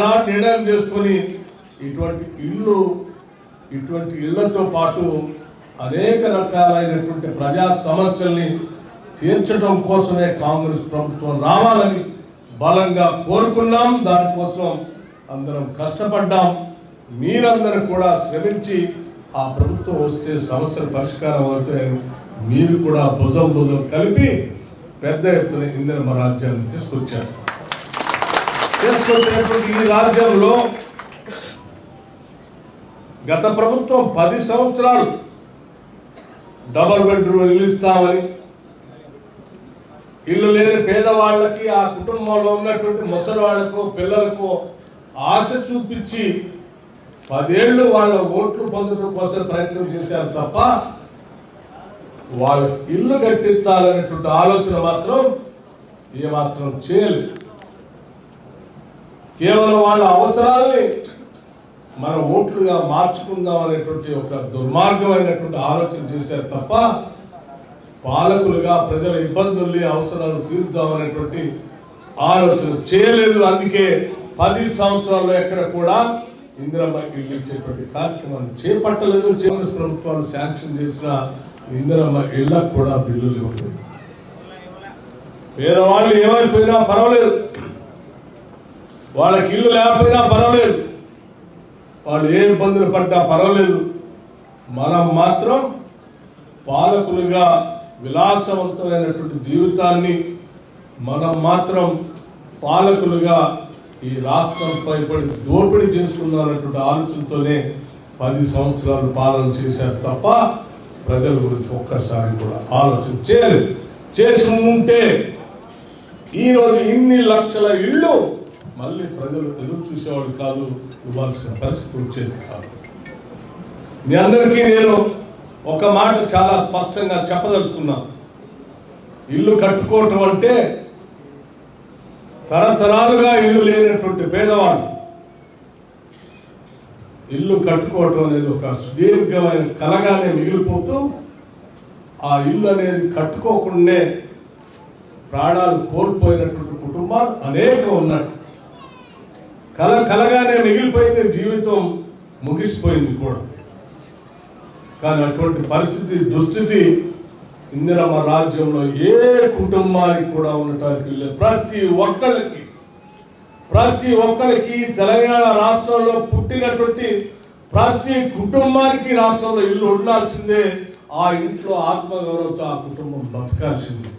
చాలా నిర్ణయం చేసుకొని ఇటువంటి ఇల్లు ఇటువంటి ఇళ్ళతో పాటు అనేక రకాలైనటువంటి ప్రజా సమస్యల్ని తీర్చడం కోసమే కాంగ్రెస్ ప్రభుత్వం రావాలని బలంగా కోరుకున్నాం. దానికోసం అందరం కష్టపడ్డాం. మీరందరూ కూడా శ్రమించి ఆ ప్రభుత్వం వస్తే సమస్యల పరిష్కారం అవుతాయని మీరు కూడా భుజం భుజం కలిపి పెద్ద ఎత్తున ఇంధన రాజ్యాన్ని తీసుకొచ్చారు. తీసుకొచ్చినటువంటి ఈ రాజ్యంలో గత ప్రభుత్వం పది సంవత్సరాలు డబల్ బెడ్రూమ్ ఇల్లు ఇస్తామని ఇల్లు లేని పేదవాళ్ళకి ఆ కుటుంబంలో ఉన్నటువంటి ముసలి వాళ్ళకు పిల్లలకు ఆశ చూపించి పదేళ్ళు వాళ్ళ ఓట్లు పొందడం కోసం ప్రయత్నం చేశారు తప్ప వాళ్ళకి ఇల్లు కట్టించాలనేటువంటి ఆలోచన మాత్రం ఏమాత్రం చేయలేదు. కేవలం వాళ్ళ అవసరాలని మన ఓట్లుగా మార్చుకుందాం అనేటువంటి ఒక దుర్మార్గమైనటువంటి ఆలోచన చేశారు తప్ప పాలకులుగా ప్రజల ఇబ్బందుల్ని అవసరాలు తీరుద్దాం అనేటువంటి ఆలోచన చేయలేదు. అందుకే పది సంవత్సరాల్లో ఎక్కడ కూడా ఇందిరమ్మ ఇల్లు ఇచ్చేటువంటి కార్యక్రమాన్ని చేపట్టలేదు. కాంగ్రెస్ ప్రభుత్వాలు శాంక్షన్ చేసిన ఇందిరమ్మ ఇళ్ళకు కూడా బిల్లులు ఇవ్వలేదు. పేదవాళ్ళు ఏమైపోయినా పర్వాలేదు. వాళ్ళకి ఇల్లు లేకపోయినా పర్వాలేదు. వాళ్ళు ఏ ఇబ్బందులు పడ్డా పర్వాలేదు. మనం మాత్రం పాలకులుగా విలాసవంతమైనటువంటి జీవితాన్ని మనం మాత్రం పాలకులుగా ఈ రాష్ట్రంపై పడి దోపిడీ చేసుకున్నారన్నటువంటి ఆలోచనతోనే పది సంవత్సరాలు పాలన చేశారు తప్ప ప్రజల గురించి ఒక్కసారి కూడా ఆలోచన చేయలేదు. చేసుకుంటే ఈరోజు ఇన్ని లక్షల ఇళ్ళు మళ్ళీ ప్రజలు ఎదురు చూసేవాడు కాదు ఇవ్వాల్సిన పరిస్థితి వచ్చేది కాదు. మీ అందరికీ నేను ఒక మాట చాలా స్పష్టంగా చెప్పదలుచుకున్నాను ఇల్లు కట్టుకోవటం అంటే తరతరాలుగా ఇల్లు లేనటువంటి పేదవాడు. ఇల్లు కట్టుకోవటం అనేది ఒక సుదీర్ఘమైన కలగానే మిగిలిపోతూ ఆ ఇల్లు అనేది కట్టుకోకుండానే ప్రాణాలు కోల్పోయినటువంటి కుటుంబాలు అనేకం ఉన్నాయి. కల కలగానే మిగిలిపోయింది జీవితం ముగిసిపోయింది కూడా. కానీ అటువంటి పరిస్థితి దుస్థితి ఇందిరమ్మ రాజ్యంలో ఏ కుటుంబానికి కూడా ఉండటానికి లేదు. ప్రతి ఒక్కరికి ప్రతి ఒక్కరికి తెలంగాణ రాష్ట్రంలో పుట్టినటువంటి ప్రతి కుటుంబానికి రాష్ట్రంలో ఇల్లు ఉండాల్సిందే. ఆ ఇంట్లో ఆత్మగౌరవంతో ఆ కుటుంబం బతకాల్సిందే.